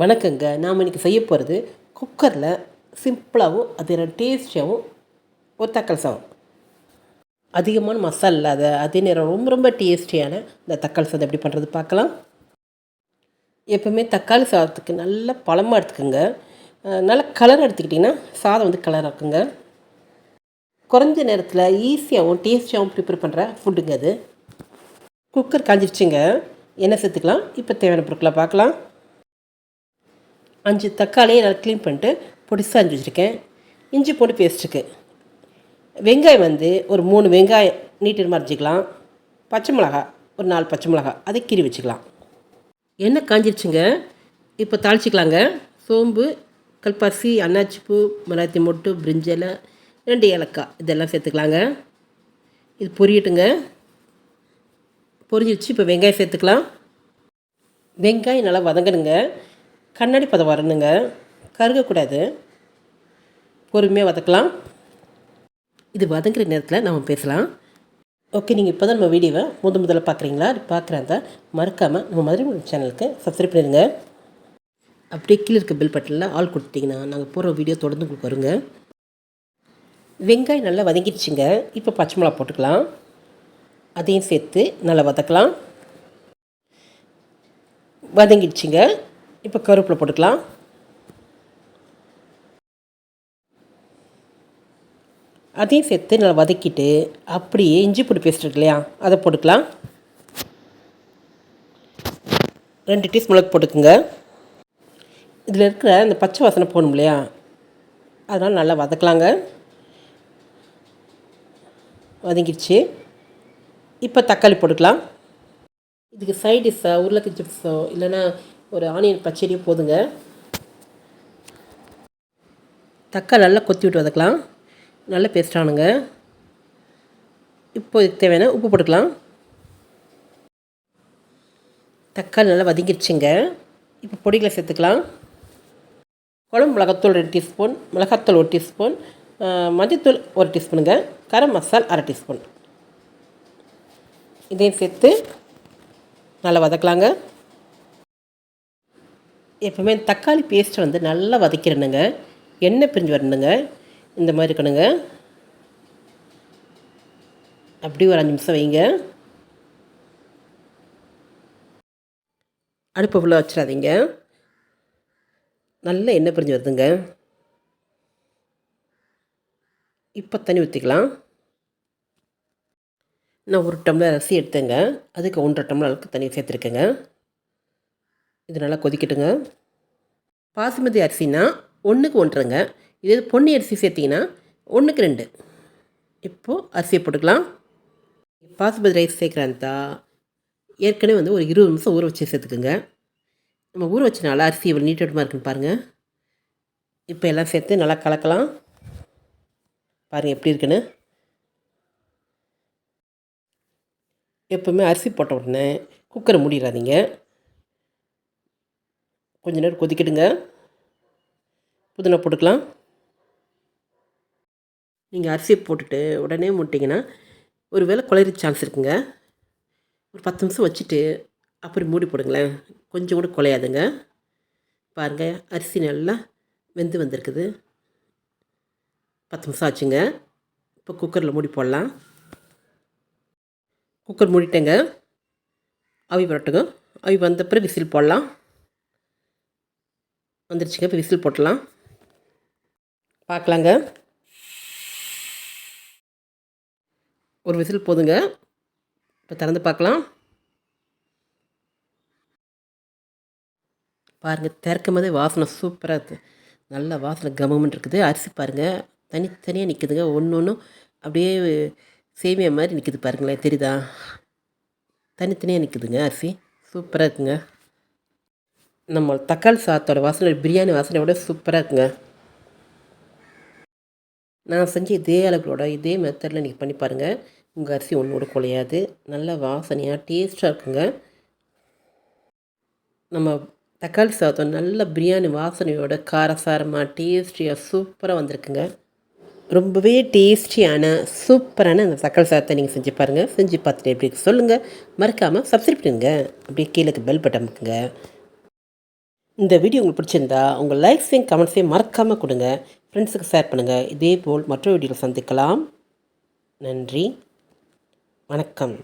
வணக்கங்க. நாம் இன்றைக்கி செய்ய போகிறது குக்கரில் சிம்பிளாகவும் அது டேஸ்டியாகவும் ஒரு தக்காளி சாதம். அதிகமான மசாலா இல்லாத அதே நேரம் ரொம்ப ரொம்ப டேஸ்டியான இந்த தக்காளி சாதம் எப்படி பண்ணுறது பார்க்கலாம். எப்பவுமே தக்காளி சாதத்துக்கு நல்ல பழமாக எடுத்துக்கோங்க. நல்ல கலர் எடுத்துக்கிட்டிங்கன்னா சாதம் வந்து கலராக இருக்குங்க. குறைஞ்ச நேரத்தில் ஈஸியாகவும் டேஸ்டியாகவும் ப்ரிப்பேர் பண்ணுற ஃபுட்டுங்க அது. குக்கர் காஞ்சிருச்சுங்க. எண்ணெய் சேர்த்துக்கலாம்? இப்போ தேவையான பொருட்களை பார்க்கலாம். அஞ்சு தக்காளியை நல்லா க்ளீன் பண்ணிட்டு பொடிசாக அஞ்சு வச்சுருக்கேன். இஞ்சி போட்டு பேஸ்ட்டுக்கு வெங்காயம் வந்து ஒரு மூணு வெங்காயம் நீட்டு மறைச்சிக்கலாம் பச்சை மிளகா ஒரு நாலு பச்சை மிளகா அதை கீறி வச்சுக்கலாம். எண்ணெய் காஞ்சிருச்சுங்க. இப்போ தாளிச்சிக்கலாங்க. சோம்பு கல்பாசி அன்னாச்சிப்பூ மராத்தி மொட்டு பிரிஞ்சலை ரெண்டு ஏலக்காய் இதெல்லாம் சேர்த்துக்கலாங்க. இது பொரியட்டுங்க. பொரிஞ்சிருச்சு இப்போ வெங்காயம் சேர்த்துக்கலாம். வெங்காயம் நல்லா வதங்கணுங்க. கண்ணாடி பதம் வரணுங்க. கருகக்கூடாது. பொறுமையாக வதக்கலாம். இது வதங்குற நேரத்தில் நம்ம பேசலாம். ஓகே நீங்கள் இப்போ தான் நம்ம வீடியோவை முத முதல்ல பார்க்குறீங்களா பார்க்குறாங்க மறக்காமல் நம்ம மதுரை சேனலுக்கு சப்ஸ்கிரைப் பண்ணிடுங்க. அப்படியே கீழே இருக்க பில் பட்டனில் ஆள் கொடுத்தீங்கன்னா நாங்கள் போகிற வீடியோ தொடர்ந்து உங்களுக்கு வருங்க. வெங்காயம் நல்லா வதங்கிடுச்சுங்க. இப்போ பச்சை மிளகா போட்டுக்கலாம். அதையும் சேர்த்து நல்லா வதக்கலாம். வதங்கிடுச்சுங்க. இப்போ கருவேப்பிலை போட்டுக்கலாம். அதையும் சேர்த்து நல்லா வதக்கிட்டு அப்படியே இஞ்சி பூடி பேஸ்ட் இருக்கு இல்லையா அதை போட்டுக்கலாம். ரெண்டு டீஸ்பூன் மிளகு போட்டுக்குங்க. இதில் இருக்கிற இந்த பச்சை வாசனை போகணும் இல்லையா அதனால் நல்லா வதக்கலாங்க. வதங்கிடுச்சு இப்போ தக்காளி போட்டுக்கலாம். இதுக்கு சைட் டிஷ்ஷா உருளைக்கு சிப்ஸோ இல்லைன்னா ஒரு ஆனியன் பச்சடி போதுங்க. தக்காளி நல்லா கொத்தி விட்டு வதக்கலாம். நல்ல பேஸ்டானுங்க இப்போ இதுக்கு தேவையான உப்பு போட்டுக்கலாம். தக்காளி நல்லா வதங்கிடுச்சுங்க இப்போ பொடிகளை சேர்த்துக்கலாம். குழம்பு மிளகாத்தூள் ரெண்டு டீஸ்பூன் மிளகாத்தூள் ஒரு டீஸ்பூன் மஞ்சத்தூள் ஒரு டீஸ்பூனுங்க. கரம் மசால் அரை டீஸ்பூன். இதையும் சேர்த்து நல்லா வதக்கலாங்க. எப்பவுமே தக்காளி பேஸ்ட்டை வந்து நல்லா வதக்கிடணுங்க எண்ணெய் பிரிஞ்சு வரணுங்க. இந்த மாதிரி இருக்கணுங்க. அப்படி ஒரு அஞ்சு நிமிஷம் வைங்க. அடுப்பு ஃபுல்லாக வச்சிடாதீங்க. நல்லா எண்ணெய் பிரிஞ்சு வருதுங்க. இப்போ தண்ணி ஊற்றிக்கலாம் நான் ஒரு டம்ளர் அரிசி எடுத்தேங்க. அதுக்கு ஒன்றரை டம்ளர் அளவுக்கு தண்ணி சேர்த்துருக்கேங்க. இது நல்லா கொதிக்கட்டுங்க. பாசுமதி அரிசினா ஒன்றுக்கு ஒன்றுங்க இதே பொன்னி அரிசி சேர்த்திங்கன்னா ஒன்றுக்கு ரெண்டு. இப்போது அரிசியை போட்டுக்கலாம். பாசுமதி ரைஸ் சேர்க்குறாந்தா ஏற்கனவே வந்து ஒரு இருபது நிமிஷம் ஊற வச்சு சேர்த்துக்குங்க. நம்ம ஊற வச்சனால அரிசி இவ்வளோ நீட்டமாக இருக்குன்னு பாருங்கள் இப்போ எல்லாம் சேர்த்து நல்லா கலக்கலாம். பாருங்கள் எப்படி இருக்குன்னு. எப்போவுமே அரிசி போட்ட உடனே குக்கரை மூடிடாதீங்க. கொஞ்ச நேரம் கொதிக்கிடுங்க புதினா போட்டுக்கலாம். நீங்கள் அரிசியை போட்டுட்டு உடனே மூட்டிங்கன்னா ஒரு வேளை குளிர சான்ஸ் இருக்குங்க. ஒரு பத்து நிமிஷம் வச்சுட்டு அப்புறம் மூடி போடுங்களேன். கொஞ்சம் கூட குலையாதுங்க பாருங்கள் அரிசி நல்லா வெந்து வந்திருக்குது. பத்து நிமிஷம் ஆச்சுங்க. இப்போ குக்கரில் மூடி போடலாம். குக்கர் மூடிட்டேங்க. அவி வரட்டுங்க. அவி வந்த பிறகு விசில் போடலாம். வந்துருச்சுங்க. இப்போ விசில் போட்டலாம் பார்க்கலாங்க. ஒரு விசில் போதுங்க. இப்போ திறந்து பார்க்கலாம். பாருங்கள் திறக்கும் போதே வாசனை சூப்பராக இருக்குது நல்ல வாசனை கமமெண்ட் இருக்குது. அரிசி பாருங்கள் தனித்தனியாக நிற்குதுங்க ஒன்று ஒன்றும் அப்படியே சேமியா மாதிரி நிற்குது பாருங்களேன். தெரியுதா? தனித்தனியாக நிற்குதுங்க அரிசி. சூப்பராக இருக்குங்க. நம்ம தக்காளி சாத்தோட வாசனை பிரியாணி வாசனையோட சூப்பராக இருக்குங்க. நான் செஞ்ச இதே அளவுகளோட இதே மெத்தடில் நீங்கள் பண்ணி பாருங்கள் உங்கள் அரிசி ஒன்றோட குலையாது. நல்ல வாசனையாக டேஸ்ட்டாக இருக்குங்க. நம்ம தக்காளி சாதம் நல்ல பிரியாணி வாசனையோட காரசாரமாக டேஸ்டியாக சூப்பராக வந்திருக்குங்க. ரொம்பவே டேஸ்டியான சூப்பரான அந்த தக்காளி சாதத்தை நீங்கள் செஞ்சு பாருங்கள் செஞ்சு பார்த்துட்டு எப்படி சொல்லுங்கள் மறக்காமல் சப்ஸ்கிரைப் பண்ணுங்கள் அப்படியே கீழே பெல் பட்டன் இருக்குங்க இந்த வீடியோ உங்களுக்கு பிடிச்சிருந்தா உங்கள் லைக்ஸையும் கமெண்ட்ஸையும் மறக்காமல் கொடுங்க. ஃப்ரெண்ட்ஸுக்கு ஷேர் பண்ணுங்கள் இதே போல் மற்றொரு வீடியோவில் சந்திக்கலாம். நன்றி. வணக்கம்.